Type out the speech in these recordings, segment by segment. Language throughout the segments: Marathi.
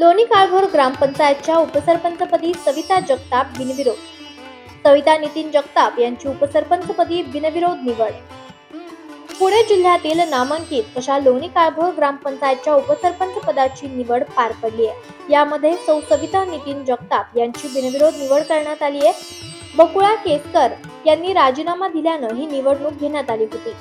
लोणी काळभोर ग्रामपंचायतच्या उपसरपंचपदी सविता जगताप बिनविरोध. सविता नितीन जगताप यांची उपसरपंचपदी बिनविरोध निवड. पुणे जिल्ह्यातील नामांकित अशा लोणी काळभोर ग्रामपंचायतच्या उपसरपंच पदाची निवड पार पडली आहे. यामध्ये सौ सविता नितीन जगताप यांची बिनविरोध निवड करण्यात आली आहे. बकुळा केसकर यांनी राजीनामा दिल्यानं ही निवडणूक घेण्यात आली होती.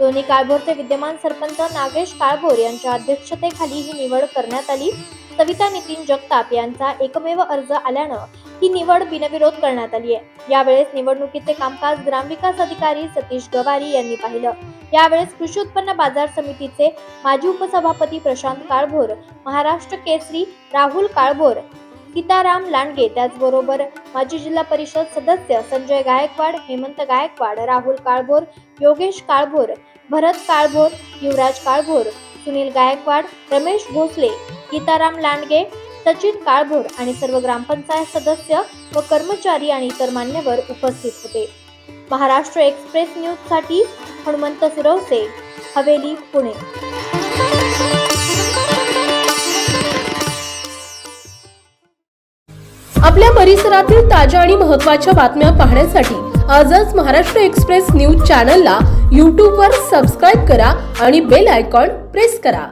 लोणी काळभोरचे विद्यमान सरपंच नागेश काळभोर यांच्या अध्यक्षतेखाली ही निवड करण्यात आली. सविता नितीन जगताप यांचा एकमेव अर्ज आल्यानं ही निवड बिनविरोध करण्यात आली आहे. यावेळेस निवडणुकीचे कामकाज ग्रामविकास अधिकारी सतीश गवारी यांनी पाहिलं. यावेळेस कृषी उत्पन्न बाजार समितीचे माजी उपसभापती प्रशांत काळभोर महाराष्ट्र केसरी राहुल काळभोर सीताराम लांडगे त्याचबरोबर माजी जिल्हा परिषद सदस्य संजय गायकवाड हेमंत गायकवाड राहुल काळभोर योगेश काळभोर भरत काळभोर युवराज काळभोर सुनील गायकवाड रमेश भोसले गीताराम लांडगे सचिन काळभोर आणि सर्व ग्रामपंचायत सदस्य व कर्मचारी आणि इतर मान्यवर उपस्थित होते. महाराष्ट्र एक्सप्रेस न्यूजसाठी हनुमंत सुरवसे हवेली पुणे. आपल्या परिसरातील ताज्या आणि महत्त्वाच्या बातम्या पाहण्यासाठी आजच महाराष्ट्र एक्सप्रेस न्यूज चॅनलला यूट्यूबवर सबस्क्राईब करा आणि बेल आयकॉन प्रेस करा.